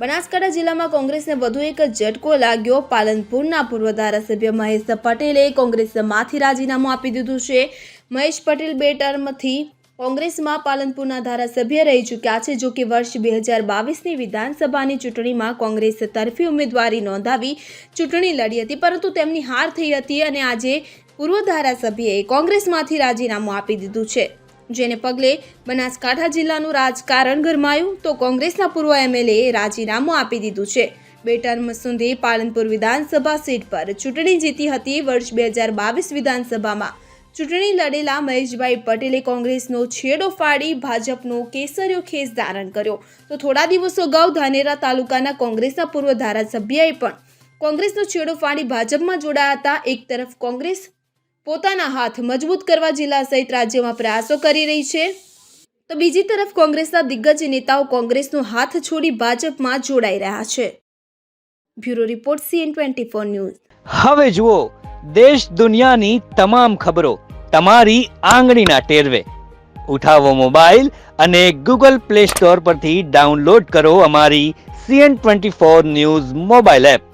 બનાસકાંઠા જિલ્લામાં કોંગ્રેસને વધુ એક ઝટકો લાગ્યો. પાલનપુરના પૂર્વ ધારાસભ્ય મહેશ પટેલે કોંગ્રેસમાંથી રાજીનામું આપી દીધું છે. મહેશ પટેલ બે ટર્મથી કોંગ્રેસમાં પાલનપુરના ધારાસભ્ય રહી ચૂક્યા છે, જો કે વર્ષ બે હજાર બાવીસની વિધાનસભાની ચૂંટણીમાં કોંગ્રેસ તરફી ઉમેદવારી નોંધાવી ચૂંટણી લડી હતી, પરંતુ તેમની હાર થઈ હતી અને આજે પૂર્વ ધારાસભ્યએ કોંગ્રેસમાંથી રાજીનામું આપી દીધું છે. જેને પગલે બનાસકાંઠા જિલ્લાનું રાજકારણ ગરમાયું તો કોંગ્રેસના પૂર્વ એમએલએ રાજીનામું આપી દીધું છે. બે ટર્મ સુધી પાલનપુર વિધાનસભા સીટ પર ચૂંટણી જીતી હતી વર્ષ બે હજાર બાવીસ વિધાનસભામાં. ચૂંટણી લડેલા મહેશભાઈ પટેલે કોંગ્રેસનો છેડો ફાડી ભાજપનો કેસરિયો ખેસ ધારણ કર્યો. તો થોડા દિવસો અગાઉ ધાનેરા તાલુકાના કોંગ્રેસના પૂર્વ ધારાસભ્યએ પણ કોંગ્રેસનો છેડો ફાડી ભાજપમાં જોડાયા હતા. એક તરફ કોંગ્રેસ પોતાના હાથ મજબૂત કરવા જિલ્લા સહિત રાજ્યમાં પ્રયાસો કરી રહી છે. તો બીજી તરફ કોંગ્રેસના દિગ્ગજ નેતાઓ કોંગ્રેસનો હાથ છોડી ભાજપમાં જોડાઈ રહ્યા છે. Bureau report CN twenty four news. હવે જુઓ, દેશ દુનિયાની તમામ ખબરો તમારી આંગળીના ટેરવે. ઉઠાવો મોબાઈલ અને ગૂગલ પ્લે સ્ટોર પરથી ડાઉનલોડ કરો અમારી CN twenty four news mobile app.